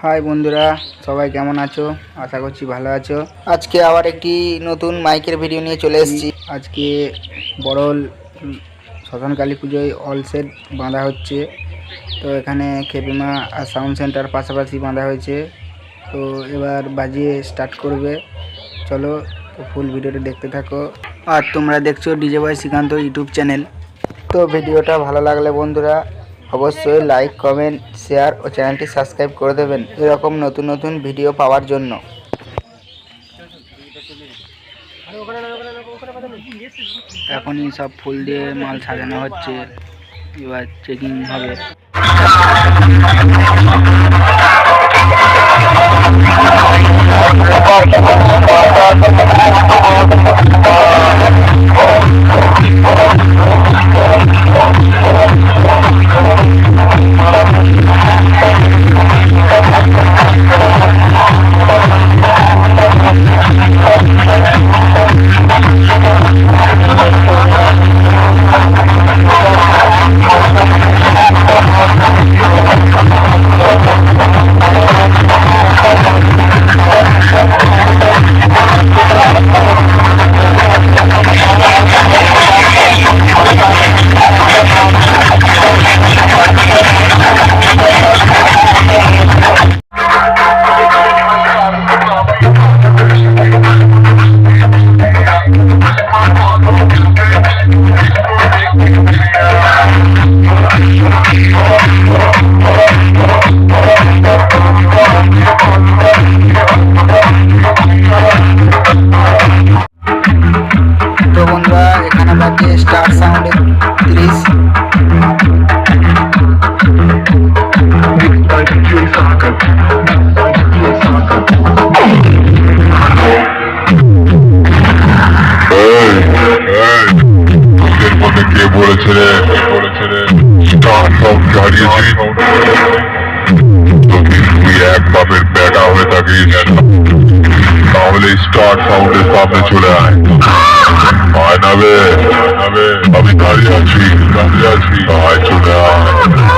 High বন্ধুরা। সবাই কেমন আছো? আশা করছি ভালো আছো। আজকে আবার একটি নতুন মাইকের ভিডিও নিয়ে চলে এসেছি। আজকে বড়ল উম, শ্মশান কালী পুজোয় অল সেট বাঁধা হচ্ছে। তো এখানে খেপিমা আর সাউন্ড সেন্টার পাশাপাশি বাঁধা হয়েছে। তো এবার বাজিয়ে স্টার্ট করবে। চলো ফুল ভিডিওটা দেখতে থাকো। আর তোমরা দেখছ DJ boy Srikanth YouTube channel তো ভিডিওটা ভালো লাগলে বন্ধুরা অবশ্যই লাইক কমেন্ট শেয়ার ও চ্যানেলটি সাবস্ক্রাইব করে দেবেন এরকম নতুন নতুন ভিডিও পাওয়ার জন্য। এখনই সব ফুল দিয়ে মাল সাজানো হচ্ছে, এবার চেকিং হবে। তো তুই এক বাপের বেটা হয়ে তাহলে স্টার সামনে চলে আয় আয় না বে আয় না বে আমি দাঁড়িয়ে আছি দাঁড়িয়ে আছি আয় চলে আয়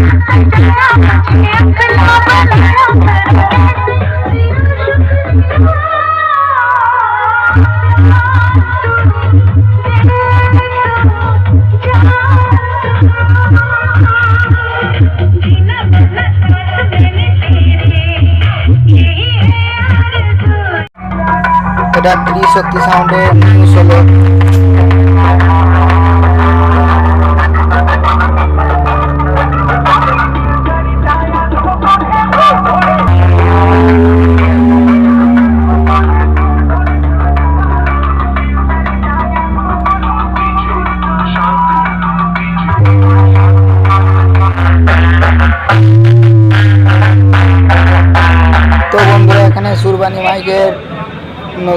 ত্রিশক্তি সাউন্ডে নিউ ষোলো তো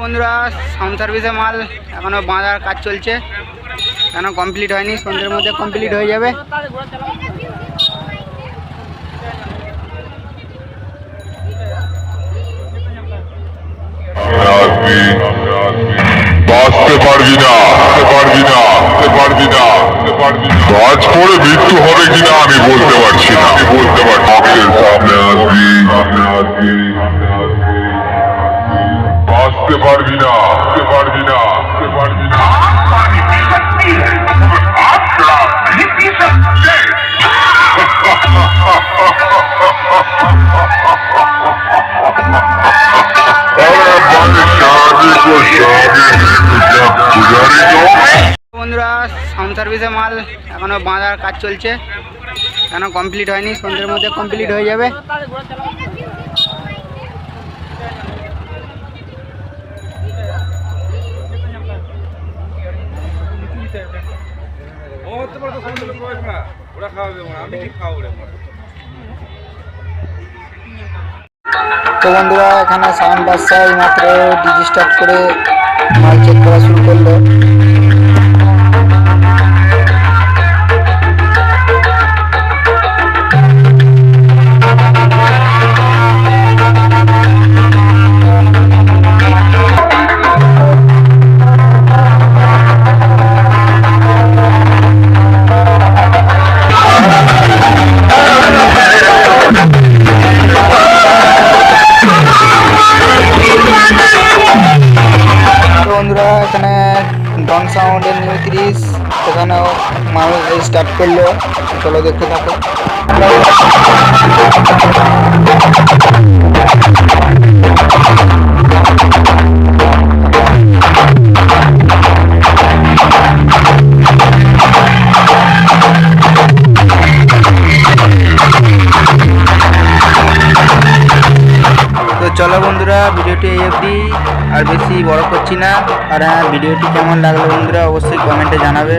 বন্ধুরা সাউন্ড সার্ভিসের মাল এখনও বাঁধার কাজ চলছে। এখনও কমপ্লিট হয়নি, সন্ধ্যের মধ্যে কমপ্লিট হয়ে যাবে। আসবি বাঁচতে পারবি না। পারবি না পারবি না কাজ করে মৃত্যু হবে কিনা আমি বলতে পারছি না। আমি বলতে পারছি সামনে আসবি সামনে আসবি বাঁচতে পারবি না। পারবি না। পারবি না। বন্ধুরা, সাউন্ড সার্ভিসে মাল এখনও বাঁধার কাজ চলছে। কেন কমপ্লিট হয়নি, সন্ধ্যের মধ্যে কমপ্লিট হয়ে যাবে। তো বন্ধুরা, এখানে সাউন্ড বাদশা মাত্র ডিজি স্টার্ট করে মাল চেক করা শুরু করল মাল স্টার্ট করল। চলো দেখতে থাকো। চলো বন্ধুরা, ভিডিওটি এই অবধি। আর বেশি বড় করছি না। আর হ্যাঁ ভিডিওটি কেমন লাগল বন্ধুরা, অবশ্যই কমেন্টে জানাবে।